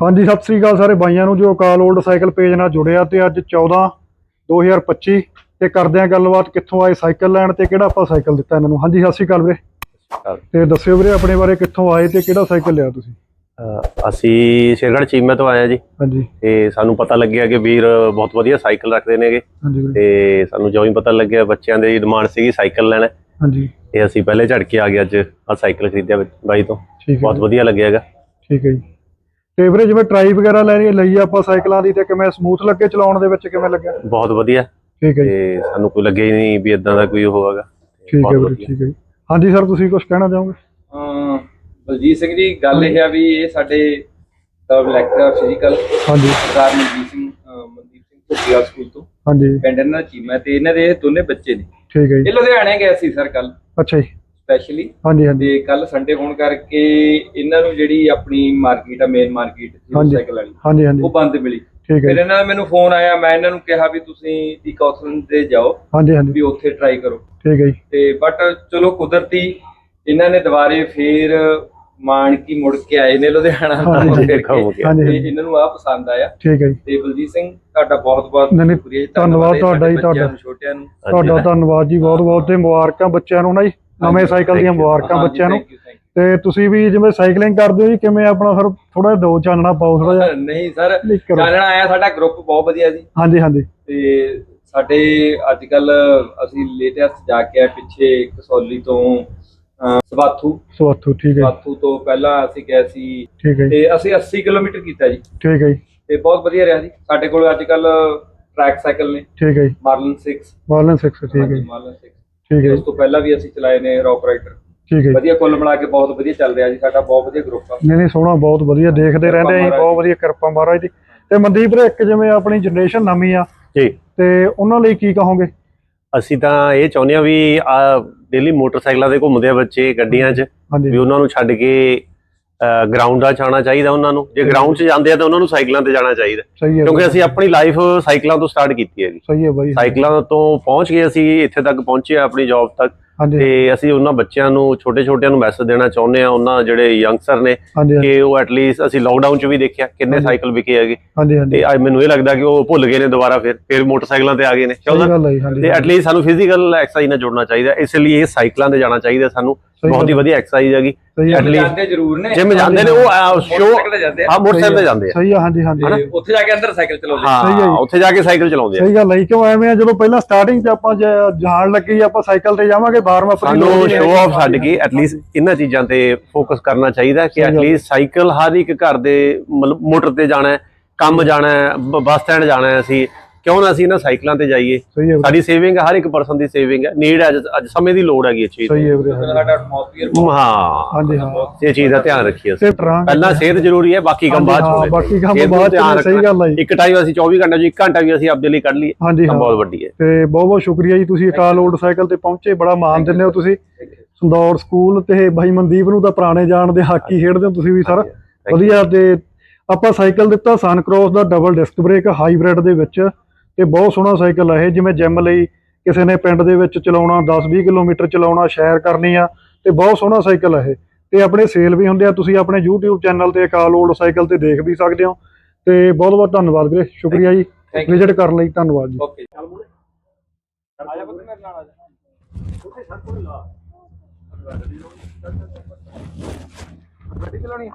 ਹਾਂਜੀ ਸਤਿ ਸ੍ਰੀ ਅਕਾਲ ਸਾਰੇ ਬਾਈਆਂ ਨੂੰ ਜੋ ਅਕਾਲ ਓਲਡ ਸਾਈਕਲ ਪੇਜ ਨਾਲ ਜੁੜਿਆ ਤੇ ਅੱਜ 14 2025 ਤੇ ਕਰਦੇ ਆ ਗੱਲਬਾਤ ਕਿੱਥੋਂ ਆਏ ਸਾਈਕਲ ਲੈਣ ਤੇ ਕਿਹੜਾ ਆਪਾਂ ਸਾਈਕਲ ਦਿੱਤਾ ਇਹਨਾਂ ਨੂੰ। ਹਾਂਜੀ ਸਤਿ ਸ੍ਰੀ ਅਕਾਲ ਵੀਰੇ। ਤੇ ਦੱਸਿਓ ਵੀਰੇ ਆਪਣੇ ਬਾਰੇ ਕਿੱਥੋਂ ਆਏ ਤੇ ਕਿਹੜਾ ਸਾਈਕਲ ਲਿਆ ਤੁਸੀਂ? ਅਸੀਂ ਸ਼ੇਰਗੜ੍ਹ ਚੀਮੇ ਤੋਂ ਆਏ ਆ ਜੀ। ਹਾਂਜੀ। ਤੇ ਸਾਨੂੰ ਪਤਾ ਲੱਗਿਆ ਕਿ ਵੀਰ ਬਹੁਤ ਵਧੀਆ ਸਾਈਕਲ ਰੱਖਦੇ ਨੇਗੇ। ਤੇ ਸਾਨੂੰ ਜਿਉਂ ਹੀ ਪਤਾ ਲੱਗਿਆ ਬੱਚਿਆਂ ਦੀ ਡਿਮਾਂਡ ਸੀਗੀ ਸਾਈਕਲ ਲੈਣਾ। ਹਾਂਜੀ। ਤੇ ਅਸੀਂ ਪਹਿਲੇ ਝੜ ਕੇ ਆ ਗਏ ਅੱਜ ਆ ਸਾਈਕਲ ਖਰੀਦਿਆ ਬਾਈ ਤੋਂ। ਬਹੁਤ ਵਧੀਆ ਲੱਗਿਆ ਹੈਗਾ। ਠੀਕ ਹੈ ਜੀ। ਤੇ ਵੀਰੇ ਜਿਵੇਂ ਟਰਾਈ ਵਗੈਰਾ ਲੈਣੀ ਲਈ ਆਪਾਂ ਸਾਈਕਲਾਂ ਦੀ ਤੇ ਕਿਵੇਂ ਸਮੂਥ ਲੱਗੇ ਚਲਾਉਣ ਦੇ ਵਿੱਚ ਕਿਵੇਂ ਲੱਗਿਆ? ਬਹੁਤ ਵਧੀਆ। ਠੀਕ ਹੈ ਜੀ। ਤੇ ਸਾਨੂੰ ਕੋਈ ਲੱਗਿਆ ਹੀ ਨਹੀਂ ਵੀ ਇਦਾਂ ਦਾ ਕੋਈ ਉਹ ਹੈਗਾ। ਠੀਕ ਹੈ ਵੀਰੇ। ਠੀਕ ਹੈ ਜੀ। ਹਾਂਜੀ ਸਰ ਤੁਸੀਂ ਕੁਝ ਕਹਿਣਾ ਚਾਹੋਗੇ? ਅਮ ਬਲਜੀਤ ਸਿੰਘ ਜੀ ਗੱਲ ਇਹ ਆ ਵੀ ਇਹ ਸਾਡੇ ਸਬ ਲੈਕਚਰ ਫਿਜ਼ੀਕਲ ਹਾਂਜੀ। ਸਰਦਾਰ ਮਨਜੀਤ ਸਿੰਘ ਮਨਦੀਪ ਸਿੰਘ ਭੁੱਟੀਆ ਸਕੂਲ ਤੋਂ। ਹਾਂਜੀ। ਪਿੰਡ ਇਹਨਾਂ ਚੀਮਾ ਤੇ ਇਹਨਾਂ ਦੇ ਦੋਨੇ ਬੱਚੇ ਨੇ। ਠੀਕ ਹੈ ਜੀ। ਇਹ ਲੁਧਿਆਣੇ ਗਏ ਸੀ ਸਰ ਕੱਲ ਅੱਛਾ ਜੀ। ਸਪੈਸ਼ਲੀ ਹਾਂਜੀ ਹਾਂਜੀ। ਤੇ ਕੱਲ ਸੰਡੇ ਹੋਣ ਕਰਕੇ ਇਹਨਾਂ ਨੂੰ ਜਿਹੜੀ ਆਪਣੀ ਮਾਰਕੀਟ ਆ ਮੇਨ ਮਾਰਕੀਟ ਹਾਂਜੀ। ਸਾਈਕਲ ਵਾਲੀ ਹਾਂਜੀ ਹਾਂਜੀ। ਉਹ ਬੰਦ ਮਿਲੀ। ਠੀਕ ਹੈ ਫਿਰ ਜੀ, ਇਹਨਾਂ ਦਾ ਮੈਨੂੰ ਫੋਨ ਆਇਆ ਮੈਂ ਇਹਨਾਂ ਨੂੰ ਕਿਹਾ ਵੀ ਤੁਸੀਂ ਇਕੌਥਲਨ ਤੇ ਜਾਓ ਹਾਂਜੀ ਹਾਂਜੀ। ਵੀ ਉੱਥੇ ਟਰਾਈ ਕਰੋ। ਠੀਕ ਹੈ ਜੀ। ਤੇ ਬਟ ਚਲੋ ਕੁਦਰਤੀ ਇਹਨਾਂ ਨੇ ਦੁਬਾਰੇ ਫੇਰ ਮਾਨਕੀ ਮੁੜ ਕੇ ਆਏ ਨੇ ਲੁਧਿਆਣਾ ਹਾਂਜੀ, ਤੋਂ ਫਿਰ ਕੇ। ਗਿਆ। ਹਾਂਜੀ ਤੇ ਹਾਂਜੀ ਇਹਨਾਂ ਨੂੰ ਆ ਪਸੰਦ ਆਇਆ। ਠੀਕ ਹੈ ਜੀ। ਤੇ ਬਲਜੀਤ ਸਿੰਘ ਤੁਹਾਡਾ ਬਹੁਤ ਬਹੁਤ ਨਹੀਂ, ਨਹੀਂ, ਸ਼ੁਕਰੀਆ ਜੀ, ਧੰਨਵਾਦ ਤੁਹਾਡਾ ਜੀ, ਬੱਚਿਆਂ ਤੁਹਾਡਾ। ਨੂੰ, ਛੋਟਿਆਂ ਨੂੰ। ਤੁਹਾਡਾ ਧੰਨਵਾਦ ਜੀ ਬਹੁਤ ਬਹੁਤ ਤੇ ਮੁਬਾਰਕਾਂ ਬੱਚਿਆਂ ਨੂੰ ਨਾ ਜੀ। ਨਵੇਂ ਸਾਈਕਲ ਦੀਆਂ. ਮੁਬਾਰਕਾਂ ਬੱਚਿਆਂ ਨੂੰ। ਤੇ ਤੁਸੀਂ ਵੀ ਜਿਵੇਂ ਸਾਈਕਲਿੰਗ ਕਰਦੇ ਹੋ ਜੀ ਕਿਵੇਂ ਆਪਣਾ ਸਰ ਥੋੜਾ ਦੋ ਚਾਨਣਾ ਪਾਓ ਥੋੜਾ ਜਿਹਾ? ਨਹੀਂ ਸਰ ਚਾਨਣਾ ਆਇਆ ਸਾਡਾ ਗਰੁੱਪ ਬਹੁਤ ਵਧੀਆ ਜੀ। ਹਾਂਜੀ ਹਾਂਜੀ। ਤੇ ਸਾਡੇ ਅੱਜ ਕੱਲ ਅਸੀਂ ਲੇਟੈਸਟ ਜਾ ਕੇ ਆਏ ਪਿੱਛੇ ਕਸੌਲੀ ਤੋਂ ਸਵਾਥੂ। ਸਵਾਥੂ ਠੀਕ ਹੈ। ਸਵਾਥੂ ਤੋਂ ਪਹਿਲਾਂ ਅਸੀਂ ਗਏ ਸੀ। ਠੀਕ ਹੈ ਤੇ ਅਸੀਂ 80 ਕਿਲੋਮੀਟਰ ਕੀਤਾ ਜੀ। ਠੀਕ ਹੈ ਜੀ, ਤੇ ਬਹੁਤ ਵਧੀਆ ਰਿਹਾ ਜੀ। ਸਾਡੇ ਕੋਲ ਅੱਜ ਕੱਲ ਟਰੈਕ ਸਾਈਕਲ ਨੇ। ਠੀਕ ਹੈ ਜੀ। ਮਾਰਲਨ 6 ਮਾਰਲਨ 6 ਠੀਕ ਹੈ ਜੀ, ਮਾਰਲਨ 6 ਠੀਕ ਹੈ ਇਸ ਤੋਂ ਪਹਿਲਾਂ ਵੀ ਅਸੀਂ ਚਲਾਏ ਨੇ ਰੌਕ ਰਾਈਡਰ। ਠੀਕ ਹੈ। ਵਧੀਆ ਕੁੱਲ ਮਿਲਾ ਕੇ ਬਹੁਤ ਵਧੀਆ ਚੱਲ ਰਿਹਾ ਜੀ ਸਾਡਾ ਬਹੁਤ ਵਧੀਆ ਗਰੁੱਪ ਆ। ਨਹੀਂ ਨਹੀਂ ਸੋਹਣਾ ਬਹੁਤ ਵਧੀਆ ਦੇਖਦੇ ਰਹਿੰਦੇ ਆਂ ਜੀ ਬਹੁਤ ਵਧੀਆ ਕਿਰਪਾ ਮਹਾਰਾਜ ਦੀ। ਤੇ ਮਨਦੀਪ ਵੀਰੇ ਇੱਕ ਜਿਵੇਂ ਆਪਣੀ ਜਨਰੇਸ਼ਨ ਨਵੀਂ ਆ ਜੀ। ਤੇ ਉਹਨਾਂ ਲਈ ਕੀ ਕਹੋਗੇ? ਅਸੀਂ ਤਾਂ ਇਹ ਚਾਹੁੰਦੇ ਆ ਵੀ ਆ ਡੇਲੀ ਮੋਟਰਸਾਈਕਲਾਂ ਤੇ ਘੁੰਮਦੇ ਆ ਬੱਚੇ ਗੱਡੀਆਂ 'ਚ ਵੀ ਉਹਨਾਂ ਨੂੰ ਛੱਡ ਕੇ ਗਰਾਊਂਡਾਂ 'ਚ ਆਉਣਾ ਚਾਹੀਦਾ ਉਹਨਾਂ ਨੂੰ। ਜੇ ਗਰਾਊਂਡ 'ਚ ਜਾਂਦੇ ਆ ਤਾਂ ਉਹਨਾਂ ਨੂੰ ਸਾਈਕਲਾਂ ਤੇ ਜਾਣਾ ਚਾਹੀਦਾ। ਸਹੀ ਹੈ ਕਿਉਂਕਿ ਅਸੀਂ ਆਪਣੀ ਲਾਈਫ ਸਾਈਕਲਾਂ ਤੋਂ ਸਟਾਰਟ ਕੀਤੀ ਹੈਗੀ। ਸਹੀ ਹੈ ਬਾਈ। ਸਾਈਕਲਾਂ ਤੋਂ ਪਹੁੰਚ ਗਏ ਅਸੀਂ ਇੱਥੇ ਤੱਕ ਪਹੁੰਚੇ ਆ ਆਪਣੀ ਜੌਬ ਤੱਕ। ਤੇ ਅਸੀਂ ਉਹਨਾਂ ਬੱਚਿਆਂ ਨੂੰ ਛੋਟੇ ਛੋਟਿਆਂ ਨੂੰ ਮੈਸੇਜ ਦੇਣਾ ਚਾਹੁੰਦੇ ਆ ਉਹਨਾਂ ਜਿਹੜੇ ਯੰਗਸਟਰ ਨੇ ਕਿ ਉਹ ਐਟਲੀਸਟ ਅਸੀਂ ਲੋਕਡਾਊਨ 'ਚ ਵੀ ਦੇਖਿਆ ਕਿੰਨੇ। ਸਾਈਕਲ ਵਿਕੇ ਹੈਗੇ। ਤੇ ਅੱਜ ਮੈਨੂੰ ਇਹ ਲੱਗਦਾ ਕਿ ਉਹ ਭੁੱਲ ਗਏ ਨੇ ਦੁਬਾਰਾ ਫਿਰ ਫਿਰ ਮੋਟਰਸਾਈਕਲਾਂ ਤੇ ਆ ਗਏ ਨੇ। ਹੈ ਜੀ, ਤੇ ਐਟਲੀਸਟ ਸਾਨੂੰ ਫਿਜ਼ੀਕਲ ਐਕਸਰਸਾਈਜ਼ ਨਾਲ ਜੁੜਨਾ ਚਾਹੀਦਾ। ਇਸ ਲਈ ਇਹ ਸਾਈਕਲਾਂ ਤੇ ਜਾਣਾ ਚਾਹੀਦਾ ਸਾਨੂੰ। ਬਹੁਤ ਹੀ ਵਧੀਆ ਐਕਸਰਸਾਈਜ਼ ਹੈਗੀ। least ਜਾਂਦੇ ਜ਼ਰੂਰ ਨੇ। ਜਿਮ ਜਾਂਦੇ ਨੇ ਉਹ ਸ਼ੋ ਮੋਟਰਸਾਈਕਲ ਤੇ ਜਾਂਦੇ ਆ। ਹਾਂ ਮੋਟਰਸਾਈਕਲ ਤੇ ਜਾਂਦੇ ਆ। ਸਹੀ ਆ ਹਾਂਜੀ ਹਾਂਜੀ। ਤੇ ਉੱਥੇ ਜਾ ਕੇ ਅੰਦਰ ਸਾਈਕਲ ਚਲਾਉਂਦੇ ਆ। ਸਹੀ ਹੈ ਹਾਂ ਜੀ। ਉੱਥੇ ਜਾ ਕੇ ਸਾਈਕਲ ਚਲਾਉਂਦੇ ਆ। ਸਹੀ ਗੱਲ ਹੈ ਜੀ, ਕਿਉਂ ਐਵੇਂ ਆ ਜਦੋਂ ਪਹਿਲਾਂ ਸਟਾਰਟਿੰਗ 'ਚ ਆਪਾਂ ਜ- ਜਾਣ ਲੱਗੇ ਜੀ ਆਪਾਂ ਸਾਈਕਲ ਤੇ ਜਾਵਾਂਗੇ ਬਾਰਵਾਂ ਸਾਨੂੰ ਸ਼ੋ ਆਫ ਛੱਡ ਕੇ ਐਟਲੀਸਟ ਇਹਨਾਂ ਚੀਜ਼ਾਂ ਤੇ ਫੋਕਸ ਕਰਨਾ ਚਾਹੀਦਾ ਕਿ ਸਹੀ ਗੱਲ। ਐਟਲੀਸਟ ਸਾਈਕਲ ਹਰ ਇੱਕ ਘਰ ਦੇ ਮਤਲਬ ਮੋਟਰ ਤੇ ਜਾਣਾ ਹੈ ਕੰਮ ਜਾਣਾ ਹੈ ਬ- ਬੱਸ ਸਟੈਂਡ ਜਾਣਾ ਹੈ ਅਸੀਂ। ਕਿਉਂ ਨਾ ਅਸੀਂ ਇਹਨਾਂ ਸਾਈਕਲਾਂ ਤੇ ਜਾਈਏ? ਸਹੀ ਹੈ ਵੀਰੇ, ਸਾਡੀ ਸੇਵਿੰਗ ਹਰ ਇੱਕ ਪਰਸਨ ਦੀ ਸੇਵਿੰਗ ਹੈ ਨੀਡ ਅੱਜ ਅੱਜ ਸਮੇਂ ਦੀ ਲੋੜ ਹੈਗੀ ਇਹ ਚੀਜ਼ ਸਹੀ ਹੈ ਵੀਰੇ ਸਾਡਾ। ਐਟਮੋਸਫੀਅਰ ਹਾਂ। ਹਾਂਜੀ ਹਾਂ। ਇਹ ਚੀਜ਼ ਦਾ ਧਿਆਨ ਰੱਖੀਏ ਅਸੀਂ। ਤੇ ਟਰਾਂ ਪਹਿਲਾਂ ਸਿਹਤ ਜ਼ਰੂਰੀ ਹੈ ਬਾਕੀ ਕੰਮ ਬਾਅਦ ਚ ਹਾਂ, ਹੋਣੇ ਬਾਕੀ ਕੰਮ ਸਿਹਤ ਨੂੰ ਬਾਅਦ ਚ ਧਿਆਨ ਨੇ, ਸਹੀ ਰੱਖਣਾ। ਗੱਲ ਹੈ ਜੀ। ਇੱਕ ਟਾਈਮ ਅਸੀਂ 24 ਘੰਟੇ ਚ ਇੱਕ ਘੰਟਾ ਵੀ ਅਸੀਂ ਆਪਦੇ ਲਈ ਕੱਢ ਲਈਏ। ਹਾਂਜੀ ਹਾਂ। ਬਹੁਤ ਵੱਡੀ ਹੈ। ਤੇ ਬਹੁਤ ਬਹੁਤ ਸ਼ੁਕਰੀਆ ਜੀ ਤੁਸੀਂ ਅਕਾਲ ਓਲਡ ਸਾਈਕਲ ਤੇ ਪਹੁੰਚੇ ਬੜਾ ਮਾਣ ਦਿੰਦੇ ਹੋ ਤੁਸੀਂ। ਸੰਦੌੜ ਸਕੂਲ ਤੇ ਭਾਈ ਮਨਦੀਪ ਨੂੰ ਤਾਂ ਪੁਰਾਣੇ ਜਾਣ ਦੇ ਹਾਕੀ ਖੇਡਦੇ ਹੋ ਤੁਸੀਂ ਵੀ ਸਰ। you. ਵਧੀਆ ਤੇ ਆਪਾਂ ਸਾਈਕਲ ਦਿੱਤਾ ਸਨ ਕ੍ਰੋਸ ਦਾ ਡਬਲ ਡਿਸਕ ਬ੍ਰੇਕ ਹਾਈਬ੍ਰਿਡ ਦੇ ਵਿੱਚ। ਤੇ ਬਹੁਤ ਸੋਹਣਾ ਸਾਈਕਲ ਹੈ ਇਹ ਜਿਵੇਂ ਜਿਮ ਲਈ ਕਿਸੇ ਨੇ ਪਿੰਡ ਦੇ ਵਿੱਚ ਚਲਾਉਣਾ 10-20 ਕਿਲੋਮੀਟਰ ਚਲਾਉਣਾ ਸ਼ੇਅਰ ਕਰਨੀ ਆ ਤੇ ਬਹੁਤ ਸੋਹਣਾ ਸਾਈਕਲ ਹੈ ਇਹ। ਤੇ ਆਪਣੇ ਸੇਲ ਵੀ ਹੁੰਦੇ ਆ ਤੁਸੀਂ ਆਪਣੇ YouTube ਚੈਨਲ ਤੇ ਅਕਾਲ ਓਲਡ ਸਾਈਕਲ ਤੇ ਦੇਖ ਵੀ ਸਕਦੇ ਹੋ। ਤੇ ਬਹੁਤ ਬਹੁਤ ਧੰਨਵਾਦ ਵੀਰੇ ਸ਼ੁਕਰੀਆ ਜੀ. ਵਿਜ਼ਿਟ ਕਰਨ ਲਈ ਧੰਨਵਾਦ ਜੀ। ਓਕੇ ਚੱਲ ਮੂਰੇ ਆ ਜਾ ਪੁੱਤ ਮੇਰੇ ਨਾਲ ਆ ਜਾ ਗੱਡੀ ਚਲਾਉਣੀ ਆ